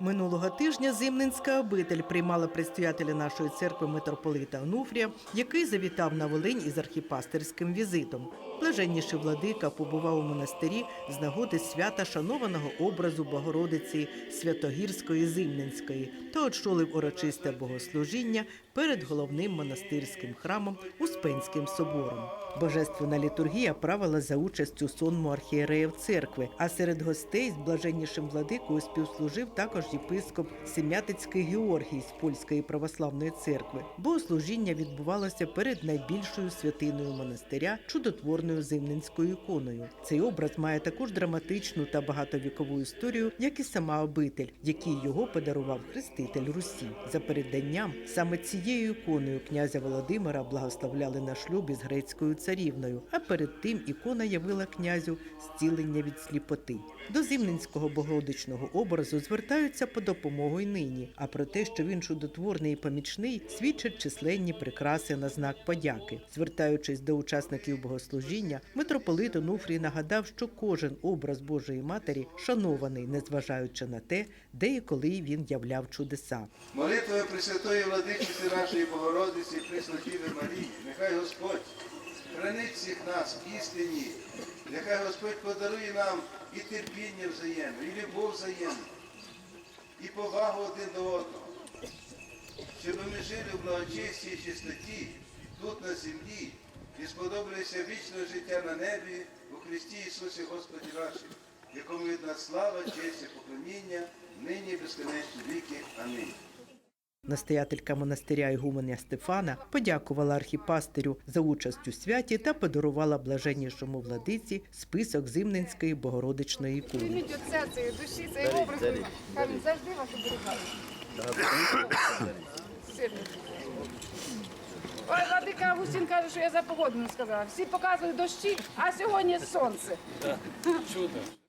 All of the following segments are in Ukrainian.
Минулого тижня Зимненська обитель приймала предстоятеля нашої церкви митрополита Онуфрія, який завітав на Волинь із архіпастерським візитом. Блаженніший владика побував у монастирі з нагоди свята шанованого образу Богородиці Святогірської Зимненської та очолив урочисте богослужіння перед головним монастирським храмом Успенським собором. Божественна літургія правила за участю сонму архієреїв церкви, а серед гостей з блаженнішим владикою співслужив також єпископ Семятицький Георгій з Польської православної церкви. Богослужіння відбувалося перед найбільшою святиною монастиря чудотворною зимненською іконою. Цей образ має таку ж драматичну та багатовікову історію, як і сама обитель, якій його подарував хреститель Русі. За переданням саме цією іконою князя Володимира благословляли на шлюбі з грецькою царівною. А перед тим ікона явила князю зцілення від сліпоти. До зимненського богородичного образу звертаються по допомогу й нині. А про те, що він чудотворний і помічний, свідчать численні прикраси на знак подяки. Звертаючись до учасників богослужіння, митрополит Онуфрій нагадав, що кожен образ Божої Матері шанований, незважаючи на те, де і коли він являв чудеса. Молитвою Пресвятої Владичиці нашої Богородиці Преснодіви Марії, нехай Господь хранить всіх нас в істині, нехай Господь подарує нам і терпіння взаємне, і любов взаємну, і повагу один до одного, щоб ми жили в благочесті і чистоті тут на землі і сподобалися вічне життя на небі у Христі Ісусі Господі нашому, якому від нас слава, честь і поклоніння, нині безконечні віки. Амінь. Настоятелька монастиря Ігуменя Стефана подякувала архіпастирю за участь у святі та подарувала блаженнішому владиці список зимненської богородичної ікони. Серця і душі цей образ, завжди вас оберігає. Ой, Владика Августін каже, що я за погоду не сказала. Всі показують дощі, а сьогодні сонце.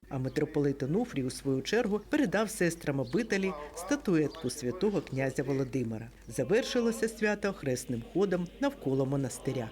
А митрополит Онуфрій, у свою чергу, передав сестрам обителі статуетку святого князя Володимира. Завершилося свято хресним ходом навколо монастиря.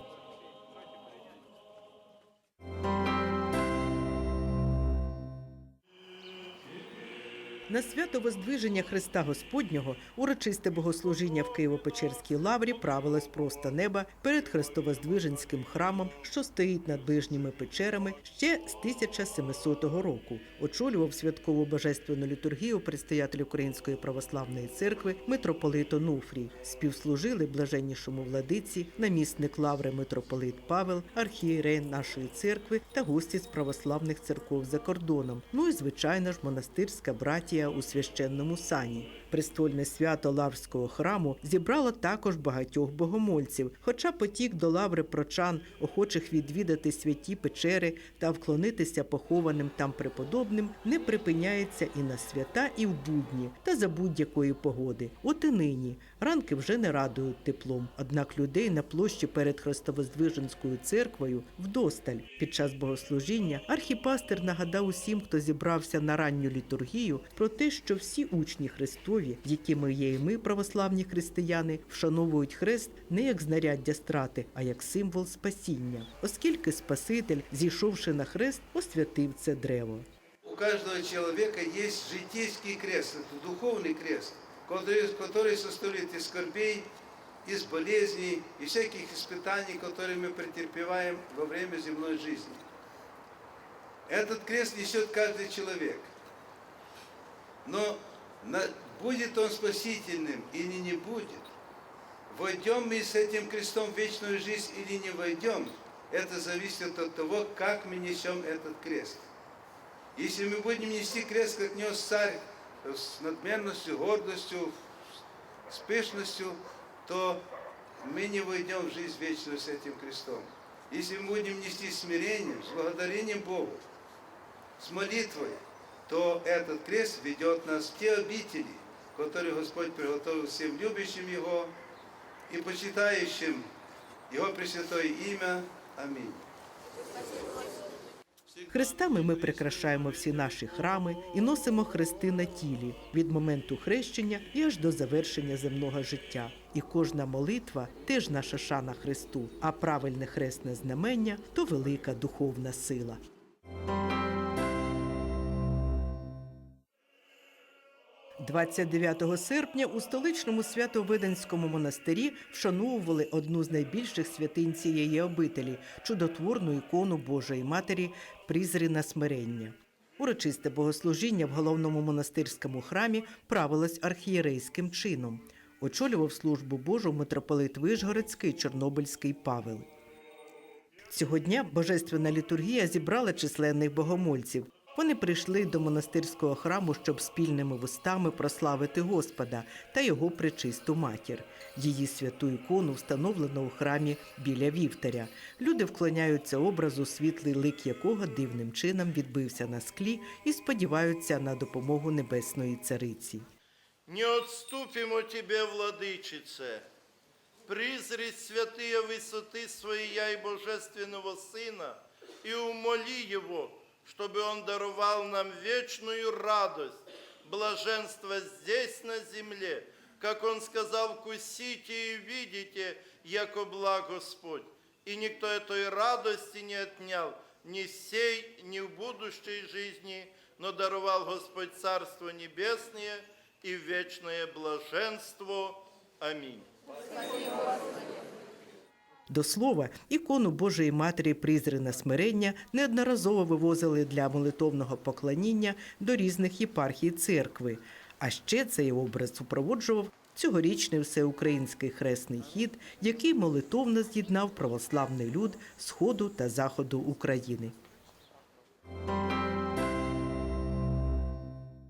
На свято Воздвиження Христа Господнього урочисте богослужіння в Києво-Печерській лаврі правилось просто неба перед Христовоздвиженським храмом, що стоїть над ближніми печерами ще з 1700 року. Очолював святкову божественну літургію предстоятель Української православної церкви митрополит Онуфрій. Співслужили блаженнішому владиці, намісник лаври митрополит Павел, архієрей нашої церкви та гості з православних церков за кордоном. Ну і звичайно ж монастирська братія у священному сані. Престольне свято Лаврського храму зібрало також багатьох богомольців, хоча потік до лаври прочан, охочих відвідати святі печери та вклонитися похованим там преподобним, не припиняється і на свята, і в будні, та за будь-якої погоди. От і нині ранки вже не радують теплом. Однак людей на площі перед Христовоздвиженською церквою вдосталь. Під час богослужіння архіпастер нагадав усім, хто зібрався на ранню літургію, про те, що всі учні Христові, якими є і ми, православні християни, вшановують хрест не як знаряддя страти, а як символ спасіння, оскільки Спаситель, зійшовши на хрест, освятив це древо. У каждого человека есть житейский крест, это духовный крест, который, который состоит из скорбей, из болезней, и всяких испытаний, которые мы претерпеваем во время земной жизни. Этот крест несет каждый человек. Но на- будет он спасительным или не будет, войдем мы с этим крестом в вечную жизнь или не войдем, это зависит от того, как мы несем этот крест. Если мы будем нести крест, как нес царь, с надменностью, гордостью, с пышностью, то мы не войдем в жизнь вечную с этим крестом. Если мы будем нести смирением, с благодарением Богу, с молитвой, то этот крест ведет нас в те обители, которые Господь приготовил всем любящим Его и почитающим Его Пресвятое имя. Аминь. Хрестами ми прикрашаємо всі наші храми і носимо хрести на тілі від моменту хрещення і аж до завершення земного життя. І кожна молитва теж наша шана Христу, а правильне хресне знамення то велика духовна сила. 29 серпня у столичному Свято-Виденському монастирі вшановували одну з найбільших святинь цієї обителі чудотворну ікону Божої Матері Призрина смирення. Урочисте богослужіння в головному монастирському храмі правилось архієрейським чином. Очолював службу Божу митрополит Вишгородський Чорнобильський Павел. Цього дня божественна літургія зібрала численних богомольців. Вони прийшли до монастирського храму, щоб спільними вустами прославити Господа та його пречисту матір. Її святу ікону встановлено у храмі біля вівтаря. Люди вклоняються образу, світлий лик якого дивним чином відбився на склі і сподіваються на допомогу небесної цариці. Не отступимо Тебе, Владычице, призрить святые высоты Своя и Божественного Сына, и умоли Его, Чтобы Он даровал нам вечную радость, блаженство здесь на земле, как Он сказал, вкусите и видите, яко благ Господь. И никто этой радости не отнял ни сей, ни в будущей жизни, но даровал Господь Царство Небесное и вечное блаженство. Аминь. До слова, ікону Божої Матері Призрина смирення неодноразово вивозили для молитовного поклоніння до різних єпархій церкви. А ще цей образ супроводжував цьогорічний всеукраїнський хресний хід, який молитовно з'єднав православний люд Сходу та Заходу України.